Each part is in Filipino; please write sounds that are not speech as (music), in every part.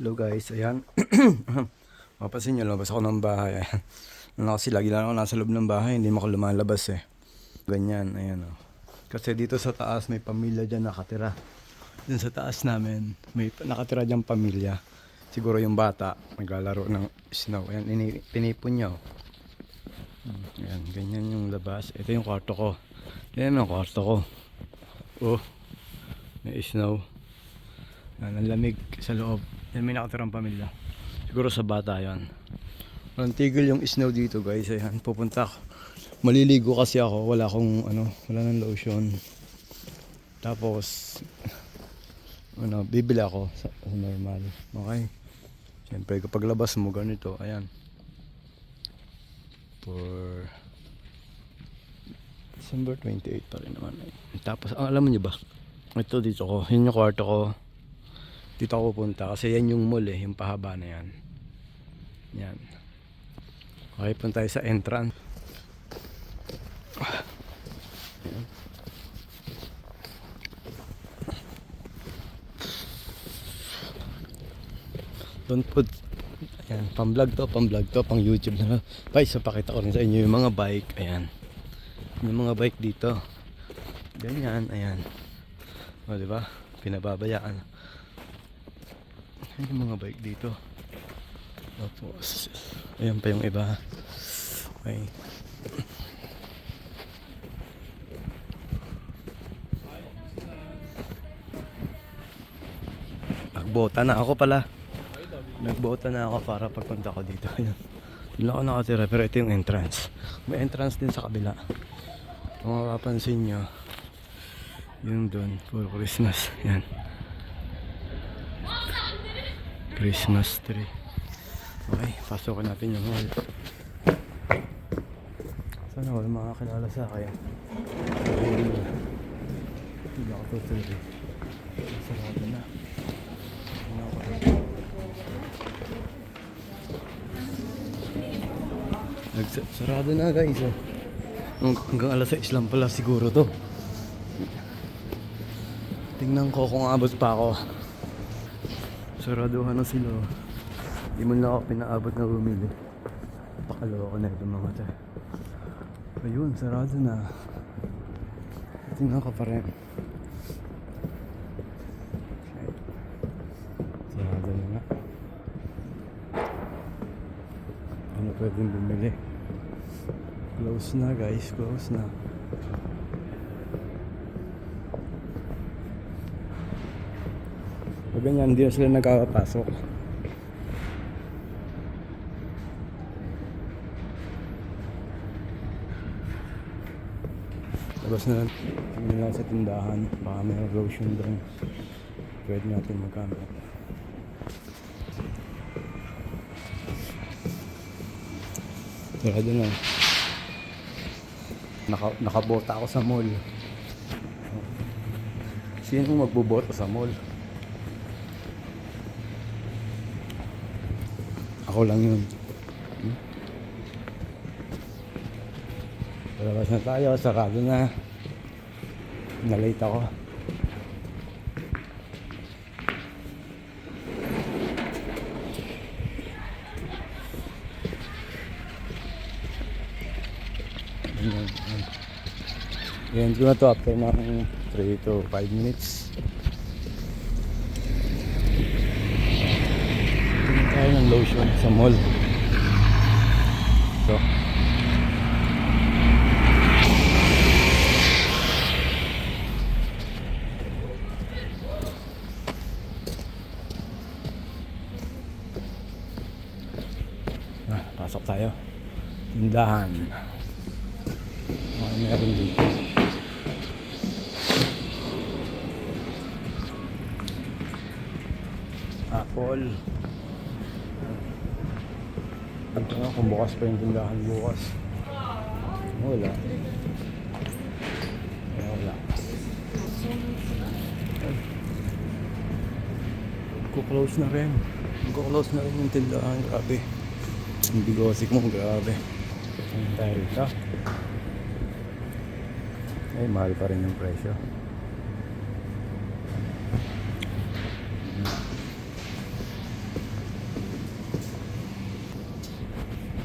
Hello guys, ayan. (clears throat) Mapasin nyo, lumabas ako ng bahay. Ayan. Ano kasi lagi lang ako nasa loob ng bahay, hindi mo ako lumalabas eh. Ganyan, ayan o. Kasi dito sa taas may pamilya dyan nakatira. Dyan sa taas namin, may nakatira dyan pamilya. Siguro yung bata, maglalaro ng snow. Ayan, ini- tinipon niya oh. Hmm, Ayan, ganyan yung labas. Ito yung kwarto ko. Ayan ang kwarto ko. Oh, may snow. Yan, ang lamig sa loob. Yan may nakatirang pamilya. Siguro sa bata yan. Walang tigil yung snow dito guys. Ayan, pupunta ako. Maliligo kasi ako. Wala akong ano, wala nang lotion. Tapos, ano, bibili ako sa, sa normal. Okay. Siyempre, kapag labas mo ganito, ayan. For December 28 pa rin naman. eh. Tapos, ang alam mo niyo ba? Ito dito ko. Yun yung kwarto ko dito ako pupunta kasi yan yung mall eh, yung pahaba na yan. Yan. Okay, punta tayo sa entrance. Don't put Ayan, pang vlog to, pang vlog to, pang YouTube na. Guys, so pakita ko rin sa inyo yung mga bike. Ayan. Yung mga bike dito. Ganyan, ayan. O, di ba? Pinababayaan. Ayan yung mga bike dito. Tapos, ayan pa yung iba. Okay. Nagbota na ako pala. Nagbota na ako para pagpunta ko dito. (laughs) Ayan. Doon ako nakatira pero ito yung entrance. May entrance din sa kabila. Kung mapapansin nyo, yung doon for Christmas. Yan. Christmas tree. Okay, pasokan natin yung hall. Sana wala makakilala sa akin. Hindi ako tutuloy. Sarado na. Sarado na guys. Oh. Hang- Hanggang alas 6 lang pala siguro to. Tingnan ko kung abot pa ako. Saraduhan na sila. oh. Di mo na ako pinaabot na bumili. Pakalawa ko na ito mga to. Ayun, sarado na. Tingnan ko pa rin. Sarado na nga. Ano pwedeng bumili? Close na guys, close na. Pag ganyan, hindi na sila nagkakapasok. Labas na lang. Tingnan sa tindahan. Baka may lotion doon. Pwede natin magkamit. Sarado na. Naka, nakabota ako sa mall. Sino magboboto sa mall? Ako lang yun. Hmm? Palabas na tayo, sarado na. Nalate ako. Ayan. Yan ko na to after ng 3 to 5 minutes. Tayo ng lotion sa mall. So. Ah, pasok tayo. Tindahan. Mga meron dito. Apple. Ito nga kung bukas pa yung tindahan bukas. Wala. Wala. Kuklose na rin. Kuklose na rin yung tindahan. Grabe. Yung bigosik mo, grabe. Ano tayo rito? Ay, mahal pa rin yung presyo.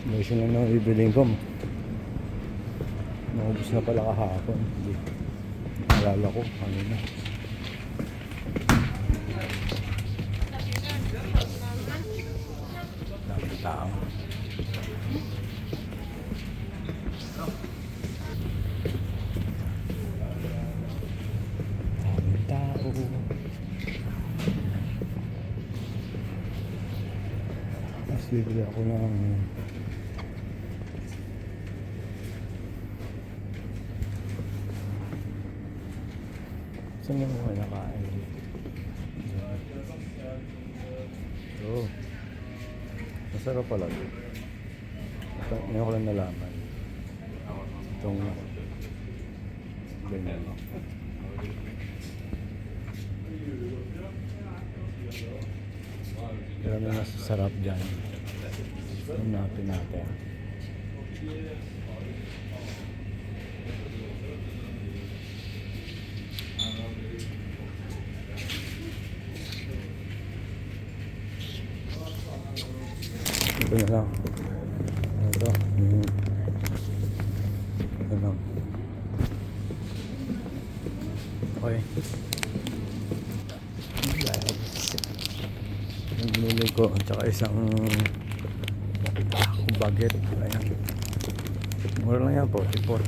Lotion lang naman bibiling ko. Naubos na pala kahapon. Hindi. Nalala ko. Ano na. Daming tao. Daming tao. Mas bibili ako ng Saan mo kayo nakain. Oh. Masarap pala. Ito, ngayon ko lang nalaman. Itong ganyan. May mas sarap dyan. Hanapin natin. Ito na lang. Ito. Mm. Ito lang. Okay. Binili ko. Tsaka isang baget. Ayan. Mura lang yan po. 44.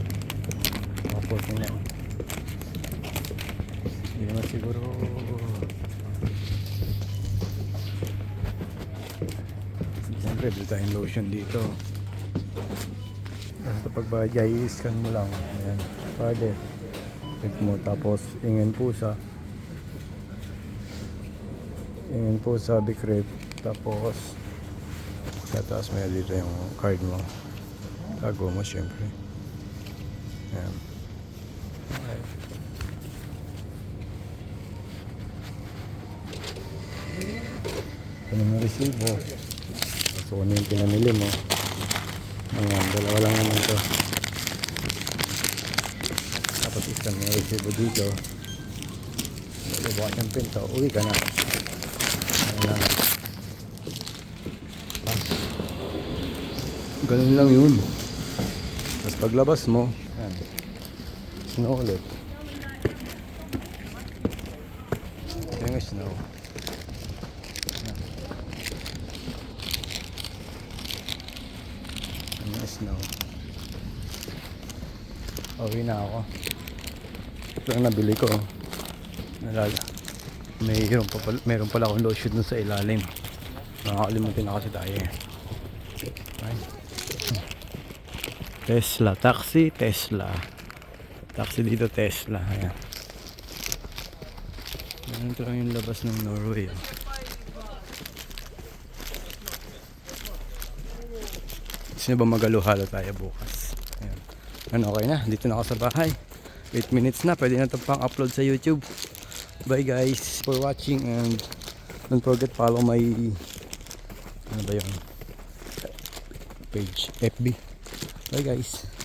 Mga 14 yan. Hindi naman siguro. Siyempre, bili tayong lotion dito. Basta pag i-scan mo lang. Ayan. Pwede. Click mo. Tapos, ingin pusa. Ingin pusa, Bicrep. Tapos, sa taas may dito yung card mo. Tago mo, syempre. Ayan. Okay. Ito na resibo. So, ano yung pinamili mo? Ayan, dalawa lang naman to. Tapos isa may resibo dito. Bukas yung pinto, uwi ka na. Ayan lang. Ah. Ganun lang yun. Tapos paglabas mo, ayan. Snow ulit. Ayan yung snow. Ang snow. Uwi na ako. Ito lang nabili ko. Nalala. Mayroon pa pala, meron pala akong lotion dun sa ilalim. Nakakalimutin na kasi tayo eh. Ay. Tesla. Taxi, Tesla. Taxi dito, Tesla. Ayan. Ayan ito lang yung labas ng Norway. oh. Nyo ba magalo-halo tayo bukas? Ayan. Ano, okay na. Dito na ako sa bahay. 8 minutes na. Pwede na ito pang upload sa YouTube. Bye guys for watching and don't forget follow my ano ba yun? Page FB. Bye guys.